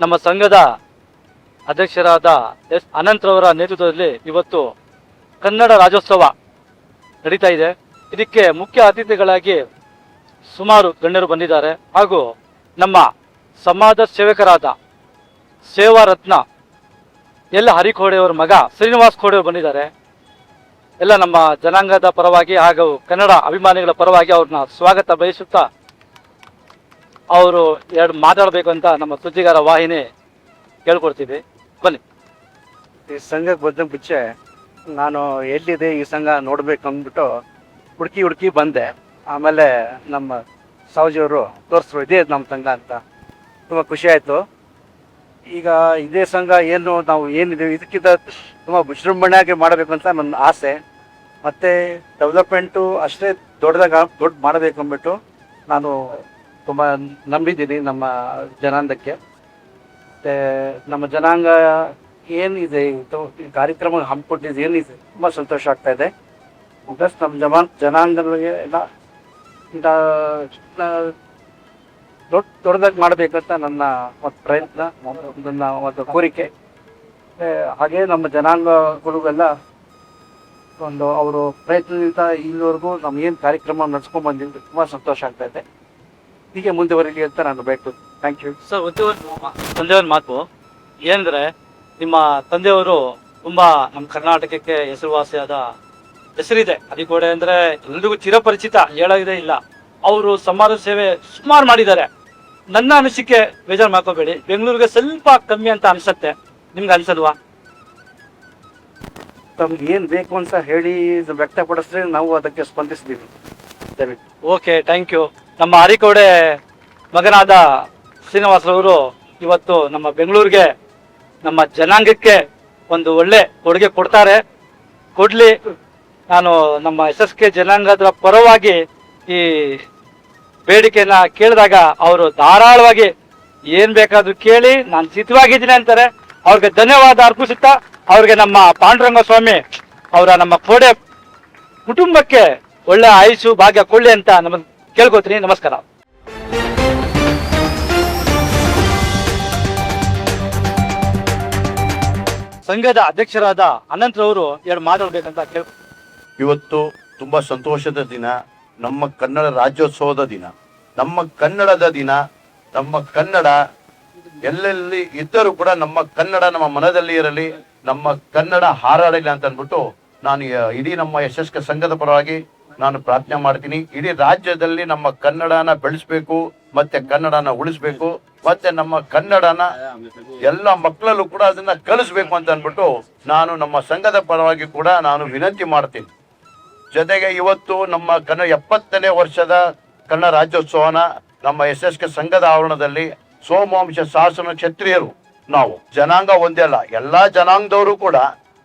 ನಮ್ಮ ಸಂಘದ ಅಧ್ಯಕ್ಷರಾದ ಎಸ್ ಅನಂತ್ರವರ ನೇತೃತ್ವದಲ್ಲಿ ಇವತ್ತು ಕನ್ನಡ ರಾಜ್ಯೋತ್ಸವ ನಡೀತಾ ಇದೆ. ಇದಕ್ಕೆ ಮುಖ್ಯ ಅತಿಥಿಗಳಾಗಿ ಸುಮಾರು ಗಣ್ಯರು ಬಂದಿದ್ದಾರೆ. ಹಾಗೂ ನಮ್ಮ ಸಮಾಜ ಸೇವಕರಾದ ಸೇವಾ ರತ್ನ ಎಲ್ಲ ಹರಿಕೋಡೆಯವರ ಮಗ ಶ್ರೀನಿವಾಸ್ ಖೋಡೆಯವರು ಬಂದಿದ್ದಾರೆ. ಎಲ್ಲ ನಮ್ಮ ಜನಾಂಗದ ಪರವಾಗಿ ಹಾಗೂ ಕನ್ನಡ ಅಭಿಮಾನಿಗಳ ಪರವಾಗಿ ಅವ್ರನ್ನ ಸ್ವಾಗತ ಬಯಸುತ್ತಾ ಅವರು ಎರಡು ಮಾತಾಡಬೇಕು ಅಂತ ನಮ್ಮ ಸುದ್ದಿಗಾರ ವಾಹಿನಿ ಕೇಳ್ಕೊಡ್ತೀವಿ ಬನ್ನಿ. ಈ ಸಂಘಕ್ಕೆ ಬಂದ ಮುಂಚೆ ನಾನು ಎಲ್ಲಿದೆ ಈ ಸಂಘ ನೋಡ್ಬೇಕು ಅಂದ್ಬಿಟ್ಟು ಹುಡುಕಿ ಹುಡುಕಿ ಬಂದೆ. ಆಮೇಲೆ ನಮ್ಮ ಸಾವಜಿಯವರು ತೋರಿಸ್ರು, ಇದೇ ನಮ್ಮ ಸಂಘ ಅಂತ. ತುಂಬ ಖುಷಿ ಆಯಿತು. ಈಗ ಇದೇ ಸಂಘ ಏನು ನಾವು ಏನಿದೆ ಇದಕ್ಕಿಂತ ತುಂಬ ವಿಜೃಂಭಣೆಯಾಗಿ ಮಾಡಬೇಕು ಅಂತ ನನ್ನ ಆಸೆ. ಮತ್ತು ಡೆವಲಪ್ಮೆಂಟು ಅಷ್ಟೇ ದೊಡ್ಡದಾಗ ದೊಡ್ಡ ಮಾಡಬೇಕು ಅಂದ್ಬಿಟ್ಟು ನಾನು ತುಂಬ ನಂಬಿದ್ದೀನಿ ನಮ್ಮ ಜನಾಂಗಕ್ಕೆ. ಮತ್ತೆ ನಮ್ಮ ಜನಾಂಗ ಏನಿದೆ ಈ ಕಾರ್ಯಕ್ರಮ ಹಮ್ಮಿಕೊಟ್ಟಿದ್ದು ಏನಿದೆ, ತುಂಬ ಸಂತೋಷ ಆಗ್ತಾ ಇದೆ. ಪ್ಲಸ್ ನಮ್ಮ ಜಮಾನ್ ಜನಾಂಗಗಳಿಗೆ ಎಲ್ಲ ಇಂಥ ದೊಡ್ಡ, ದೊಡ್ಡದಾಗಿ ಮಾಡಬೇಕಂತ ನನ್ನ ಒಂದು ಪ್ರಯತ್ನ, ನನ್ನ ಒಂದು ಕೋರಿಕೆ. ಹಾಗೆ ನಮ್ಮ ಜನಾಂಗಗಳಿಗೆಲ್ಲ ಒಂದು ಅವರು ಪ್ರಯತ್ನದಿಂದ ಇಲ್ಲಿವರೆಗೂ ನಮ್ಗೇನು ಕಾರ್ಯಕ್ರಮ ನಡ್ಸ್ಕೊಂಡ್ ಬಂದಿದ್ದು ತುಂಬ ಸಂತೋಷ ಆಗ್ತಾ ಇದೆ. ಹೀಗೆ ಮುಂದುವರಿಲಿ ಅಂತ ನಾನು ಬೇಕು ಥ್ಯಾಂಕ್ ಯು ಸರ್ ಒಂದು ತಂದೆಯವರ ಮಾತು. ಏನಂದ್ರೆ ನಿಮ್ಮ ತಂದೆಯವರು ತುಂಬಾ ನಮ್ಮ ಕರ್ನಾಟಕಕ್ಕೆ ಹೆಸರುವಾಸಿಯಾದ ಹೆಸರಿದೆ. ಅದಿಕೋಡೆ ಅಂದ್ರೆ ಎಲ್ರಿಗೂ ಚಿರಪರಿಚಿತ ಹೇಳೋದೇ ಇಲ್ಲ. ಅವರು ಸಮಾಜ ಸೇವೆ ಸುಮಾರು ಮಾಡಿದ್ದಾರೆ. ನನ್ನ ಅನಿಸಿಕೆ ಬೇಜಾರು ಮಾಡ್ಕೋಬೇಡಿ. ಬೆಂಗಳೂರಿಗೆ ಸ್ವಲ್ಪ ಕಮ್ಮಿ ಅಂತ ಅನ್ಸತ್ತೆ. ನಿಮ್ಗೆ ಅನ್ಸಲ್ವಾ? ತಮ್ಗೆ ಏನ್ ಬೇಕು ಅಂತ ಹೇಳಿ ವ್ಯಕ್ತಪಡಿಸಿದ್ರೆ ನಾವು ಅದಕ್ಕೆ ಸ್ಪಂದಿಸ್ತೀವಿ. ಓಕೆ ಥ್ಯಾಂಕ್ ಯು ನಮ್ಮ ಅರಿಕೋಡೆ ಮಗನಾದ ಶ್ರೀನಿವಾಸರವರು ಇವತ್ತು ನಮ್ಮ ಬೆಂಗಳೂರಿಗೆ ನಮ್ಮ ಜನಾಂಗಕ್ಕೆ ಒಂದು ಒಳ್ಳೆ ಕೊಡುಗೆ ಕೊಡ್ತಾರೆ. ಕೊಡ್ಲಿ, ನಾನು ನಮ್ಮ ಎಸ್ ಎಸ್ ಕೆ ಜನಾಂಗದ ಪರವಾಗಿ ಈ ಬೇಡಿಕೆನ ಕೇಳಿದಾಗ ಅವರು ಧಾರಾಳವಾಗಿ ಏನ್ ಬೇಕಾದ್ರೂ ಕೇಳಿ ನಾನು ಸಿದ್ಧವಾಗಿದ್ದೀನಿ ಅಂತಾರೆ. ಅವ್ರಿಗೆ ಧನ್ಯವಾದ ಅರ್ಪಿಸುತ್ತಾ ಅವ್ರಿಗೆ ನಮ್ಮ ಪಾಂಡುರಂಗ ಸ್ವಾಮಿ ಅವರ ನಮ್ಮ ಕೋಡೆ ಕುಟುಂಬಕ್ಕೆ ಒಳ್ಳೆ ಆಯುಷು ಭಾಗ್ಯ ಕೊಳ್ಳಿ ಅಂತ ನಮಗೆ ಕೇಳ್ಕೊತೀನಿ ನಮಸ್ಕಾರ. ಸಂಘದ ಅಧ್ಯಕ್ಷರಾದ ಅನಂತ್ರವರು ಎರಡು ಮಾತಾಡ್ಬೇಕಂತ ಕೇಳ ಇವತ್ತು ತುಂಬಾ ಸಂತೋಷದ ದಿನ, ನಮ್ಮ ಕನ್ನಡ ರಾಜ್ಯೋತ್ಸವದ ದಿನ. ನಮ್ಮ ಕನ್ನಡದ ದಿನ, ನಮ್ಮ ಕನ್ನಡ ಎಲ್ಲೆಲ್ಲಿ ಇದ್ದರೂ ಕೂಡ ನಮ್ಮ ಕನ್ನಡ ನಮ್ಮ ಮನದಲ್ಲಿ ಇರಲಿ, ನಮ್ಮ ಕನ್ನಡ ಹಾರಾಡಲಿ ಅಂತ ಅಂದ್ಬಿಟ್ಟು ನಾನು, ಇಡೀ ನಮ್ಮ ಯಶಸ್ಕ ಸಂಘದ ಪರವಾಗಿ ನಾನು ಪ್ರಾರ್ಥನೆ ಮಾಡ್ತೀನಿ. ಇಡೀ ರಾಜ್ಯದಲ್ಲಿ ನಮ್ಮ ಕನ್ನಡನ ಬೆಳೆಸ್ಬೇಕು, ಮತ್ತೆ ಕನ್ನಡನ ಉಳಿಸ್ಬೇಕು, ಮತ್ತೆ ನಮ್ಮ ಕನ್ನಡನ ಎಲ್ಲ ಮಕ್ಕಳಲ್ಲೂ ಕೂಡ ಅದನ್ನ ಕಲಿಸ್ಬೇಕು ಅಂತ ಅಂದ್ಬಿಟ್ಟು ನಾನು ನಮ್ಮ ಸಂಘದ ಪರವಾಗಿ ಕೂಡ ನಾನು ವಿನಂತಿ ಮಾಡ್ತೀನಿ. ಜೊತೆಗೆ ಇವತ್ತು ನಮ್ಮ ಕನ್ನಡ ಎಪ್ಪತ್ತನೇ ವರ್ಷದ ಕನ್ನಡ ರಾಜ್ಯೋತ್ಸವನ ನಮ್ಮ ಎಸ್ ಎಸ್ ಕೆ ಸಂಘದ ಆವರಣದಲ್ಲಿ ಸೋಮವಂಶ ಶಾಸನ ಕ್ಷತ್ರಿಯರು ನಾವು. ಜನಾಂಗ ಒಂದೇ ಅಲ್ಲ, ಎಲ್ಲಾ ಜನಾಂಗದವರು ಕೂಡ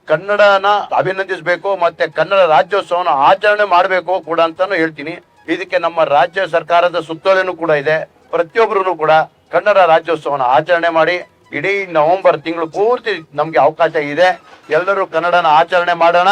ಕನ್ನಡನ ಅಭಿನಂದಿಸಬೇಕು ಮತ್ತೆ ಕನ್ನಡ ರಾಜ್ಯೋತ್ಸವನ ಆಚರಣೆ ಮಾಡಬೇಕು ಕೂಡ ಅಂತಾನು ಹೇಳ್ತೀನಿ. ಇದಕ್ಕೆ ನಮ್ಮ ರಾಜ್ಯ ಸರ್ಕಾರದ ಸುತ್ತೋಲೆನೂ ಕೂಡ ಇದೆ. ಪ್ರತಿಯೊಬ್ಬರು ಕೂಡ ಕನ್ನಡ ರಾಜ್ಯೋತ್ಸವನ ಆಚರಣೆ ಮಾಡಿ ಇಡೀ ನವೆಂಬರ್ ತಿಂಗಳು ಪೂರ್ತಿ ನಮ್ಗೆ ಅವಕಾಶ ಇದೆ. ಎಲ್ಲರೂ ಕನ್ನಡನ ಆಚರಣೆ ಮಾಡೋಣ,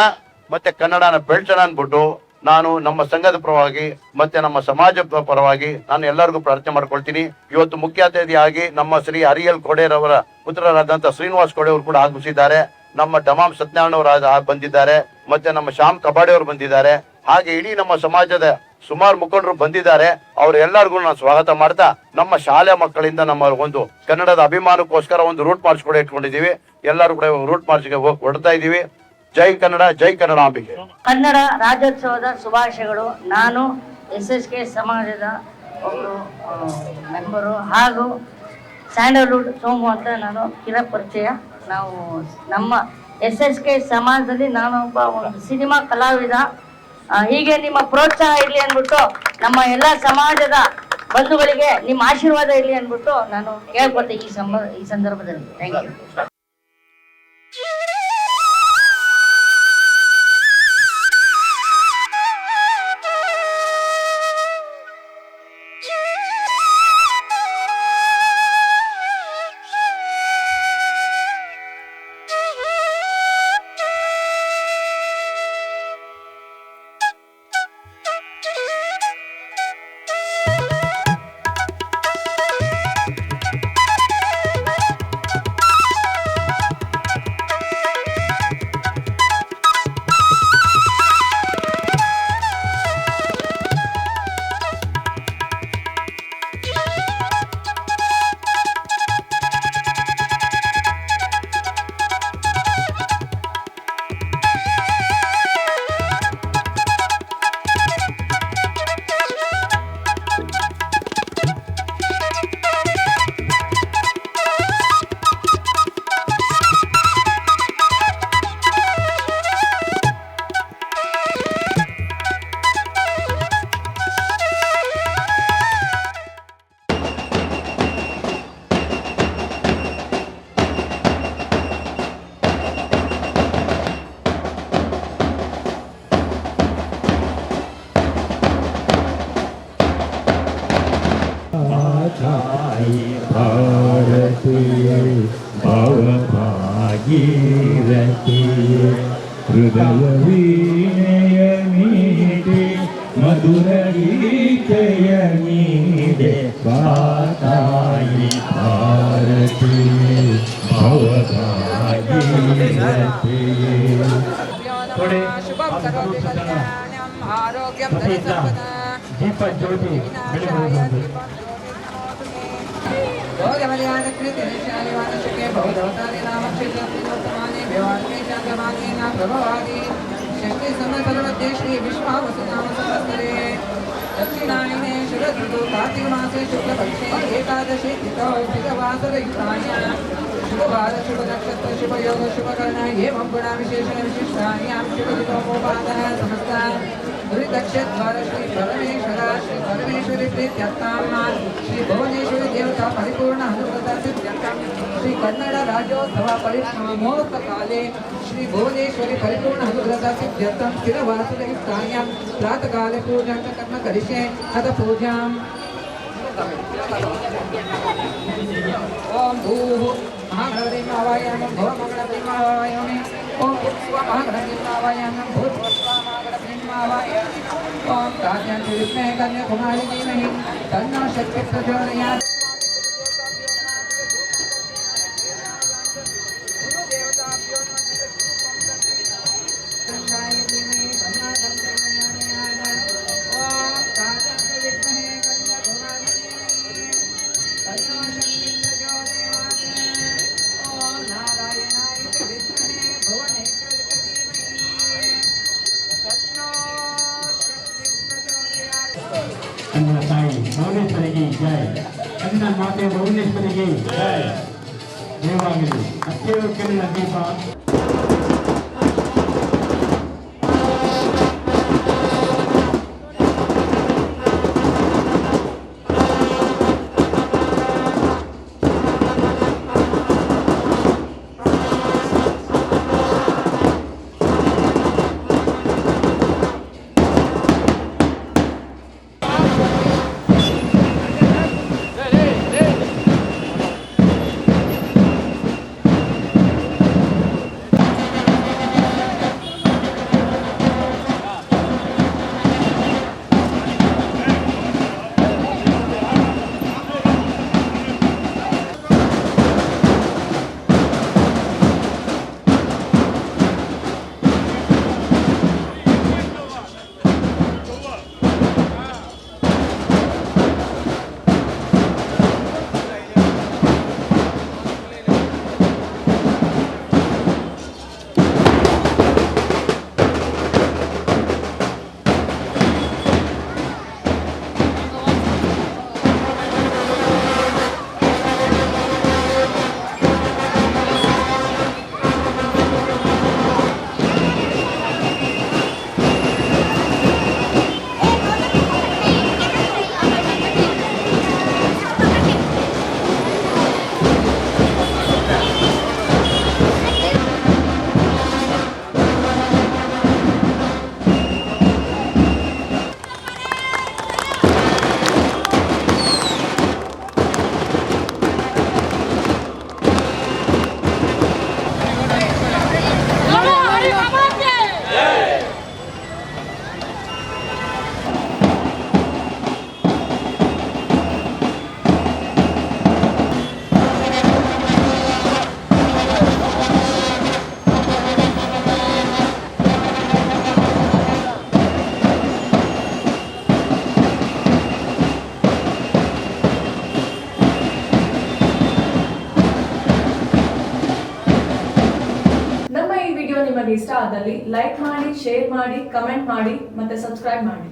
ಮತ್ತೆ ಕನ್ನಡನ ಬೆಳೆಸೋಣ ಅಂದ್ಬಿಟ್ಟು ನಾನು ನಮ್ಮ ಸಂಘದ ಪರವಾಗಿ ಮತ್ತೆ ನಮ್ಮ ಸಮಾಜ ಪರವಾಗಿ ನಾನು ಎಲ್ಲರಿಗೂ ಪ್ರಾರ್ಥನೆ ಮಾಡ್ಕೊಳ್ತೀನಿ. ಇವತ್ತು ಮುಖ್ಯ ಅತಿಥಿಯಾಗಿ ನಮ್ಮ ಶ್ರೀ ಹರಿಯಲ್ ಕೋಡೇರವರ ಪುತ್ರರಾದಂತಹ ಶ್ರೀನಿವಾಸ್ ಕೋಡೆ ಅವರು ಕೂಡ ಆಗಮಿಸಿದ್ದಾರೆ. ನಮ್ಮ ಡಮಾಮ್ ಸತ್ಯನಾರಾಯಣ ಅವರು ಬಂದಿದ್ದಾರೆ, ಮತ್ತೆ ನಮ್ಮ ಶ್ಯಾಮ್ ಕಬಾಡಿ ಅವರು ಬಂದಿದ್ದಾರೆ. ಹಾಗೆ ಇಡೀ ನಮ್ಮ ಸಮಾಜದ ಸುಮಾರು ಮುಖಂಡರು ಬಂದಿದ್ದಾರೆ. ಅವ್ರೆಲ್ಲರಿಗೂ ನಾನು ಸ್ವಾಗತ ಮಾಡ್ತಾ, ನಮ್ಮ ಶಾಲೆ ಮಕ್ಕಳಿಂದ ನಮ್ಮ ಒಂದು ಕನ್ನಡದ ಅಭಿಮಾನಕ್ಕೋಸ್ಕರ ಒಂದು ರೂಟ್ ಮಾರ್ಚ್ ಕೂಡ ಇಟ್ಕೊಂಡಿದೀವಿ ಎಲ್ಲರೂ ಕೂಡ ರೂಟ್ ಮಾರ್ಚ್ಗೆ ಹೊಡ್ತಾ ಇದೀವಿ ಜೈ ಕನ್ನಡ, ಜೈ ಕನ್ನಡಾಂಬಿಕೆ ಕನ್ನಡ ರಾಜ್ಯೋತ್ಸವದ ಶುಭಾಶಯಗಳು. ನಾನು ಎಸ್ ಎಸ್ ಕೆ ಸಮಾಜದ ಒಬ್ಬರು ಮೆಂಬರು ಹಾಗೂ ಸ್ಯಾಂಡಲ್ವುಡ್ ಸೋಮು ಅಂತ ನಾನು ಕಿರಪರಿಚಯ ನಾವು ನಮ್ಮ ಎಸ್ ಎಸ್ ಕೆ ಸಮಾಜದಲ್ಲಿ ನಾನೊಬ್ಬ ಒಂದು ಸಿನಿಮಾ ಕಲಾವಿದ. ಹೀಗೆ ನಿಮ್ಮ ಪ್ರೋತ್ಸಾಹ ಇರಲಿ ಅಂದ್ಬಿಟ್ಟು ನಮ್ಮ ಎಲ್ಲ ಸಮಾಜದ ಬಂಧುಗಳಿಗೆ ನಿಮ್ಮ ಆಶೀರ್ವಾದ ಇರಲಿ ಅಂದ್ಬಿಟ್ಟು ನಾನು ಕೇಳ್ಕೊತೆ ಈ ಸಂಬ, ಈ ಸಂದರ್ಭದಲ್ಲಿ. ಥ್ಯಾಂಕ್ ಯು பவபாகீரதி ஹிருதய வீணைய நீடே மதுர கீதைய நீடே பாதாயி பாரதி பவபாகீரதி थोड़े आरोग्यम दीपक ज्योति बिल्कुल कृतिनिशालिवानशके बहुधवतानि नाम क्षेत्रवर्तमाने व्यवान्मे चान्द्रमाने न प्रभवादि शक्ति समपर्वद्ये श्री विश्वावसुनाम शुभयोग शुभकर्ण एवं गुणा विशेषण विशिष्टान्यां शुभदिवमोपादः समस्तान् हरिदक्षद्वारश्री परमेश्वर श्री परमेश्वरी प्रीत्यर्थाम्मा श्री भुवनेश्वरी देवता परिपूर्ण हनुमतसिद्ध्यर्थम् श्री कन्नड राज्योत्सव श्री भुवनेश्वरी परिपूर्ण हनुव्रतसिद्ध्यर्थं स्थिरवासुरयुक्तायां प्रातःकाले पूजाकर्म ఓం స్వమాగణిర్మావాయానం భూత్వస్వామాగణభిర్మావాయ ఓం కాజ్ఞాన్ విష్ణే కన్య కుమారి ధీమహి. శక్తి ప్రచోదయాత్ ಮಾತೆ ಭುವನೇಶ್ವರಿಗೆ ಜೈ ದೇವಾಗಲಿ ಅತ್ಯವ ಕನ್ನಡ ದೀಪ ಶೇರ್ ಮಾಡಿ ಕಮೆಂಟ್ ಮಾಡಿ ಮತ್ತೆ ಸಬ್ಸ್ಕ್ರೈಬ್ ಮಾಡಿ.